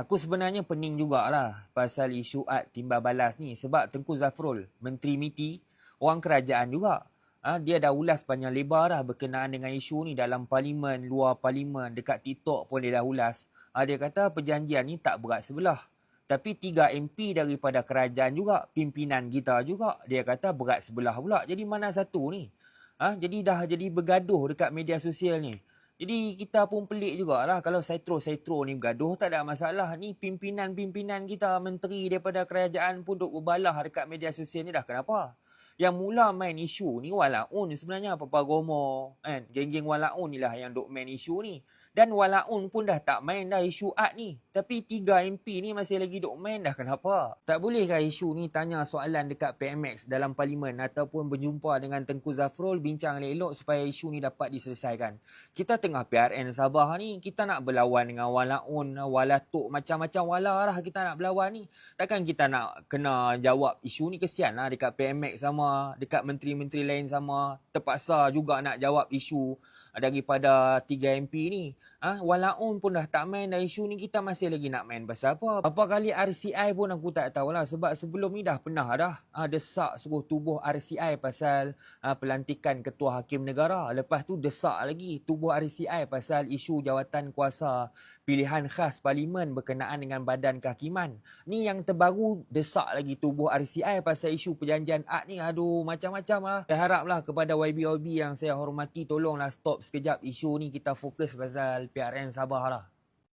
Aku sebenarnya pening jugalah pasal isu ad timbal balas ni sebab Tengku Zafrul, Menteri MITI, orang kerajaan juga. Ha, dia dah ulas panjang lebar dah berkenaan dengan isu ni dalam parlimen, luar parlimen, dekat TikTok pun dia dah ulas. Ha, dia kata perjanjian ni tak berat sebelah. Tapi tiga MP daripada kerajaan juga, pimpinan kita juga, dia kata berat sebelah pula. Jadi mana satu ni? Ha, jadi dah jadi bergaduh dekat media sosial ni. Jadi kita pun pelik jugalah kalau setro-setro ni bergaduh tak ada masalah. Ni pimpinan-pimpinan kita, menteri daripada kerajaan pun duk berbalah dekat media sosial ni dah kenapa? Yang mula main isu ni walaun sebenarnya apa-apa gomo kan. Geng-geng walaun ni lah yang duk main isu ni. Dan walaun pun dah tak main dah isu ad ni. Tapi tiga MP ni masih lagi duk main dah kenapa? Tak bolehkah isu ni tanya soalan dekat PMX dalam parlimen ataupun berjumpa dengan Tengku Zafrul bincang elok supaya isu ni dapat diselesaikan. Kita tengah PRN Sabah ni, kita nak berlawan dengan walaun, walatuk macam-macam wala lah kita nak berlawan ni. Takkan kita nak kena jawab isu ni kesian lah dekat PMX sama, dekat menteri-menteri lain sama. Terpaksa juga nak jawab isu daripada tiga MP ni. Ha? Walaupun pun dah tak main dah isu ni, kita masih lagi nak main pasal apa? Apa kali RCI pun aku tak tahulah. Sebab sebelum ni dah pernah dah ha, desak suruh tubuh RCI pasal ha, pelantikan ketua hakim negara. Lepas tu desak lagi tubuh RCI pasal isu jawatan kuasa pilihan khas parlimen berkenaan dengan badan kehakiman. Ni yang terbaru desak lagi tubuh RCI pasal isu perjanjian ad ni. Aduh macam-macam lah. Saya haraplah kepada YBOB yang saya hormati tolonglah sekejap isu ni kita fokus pasal PRN Sabah lah.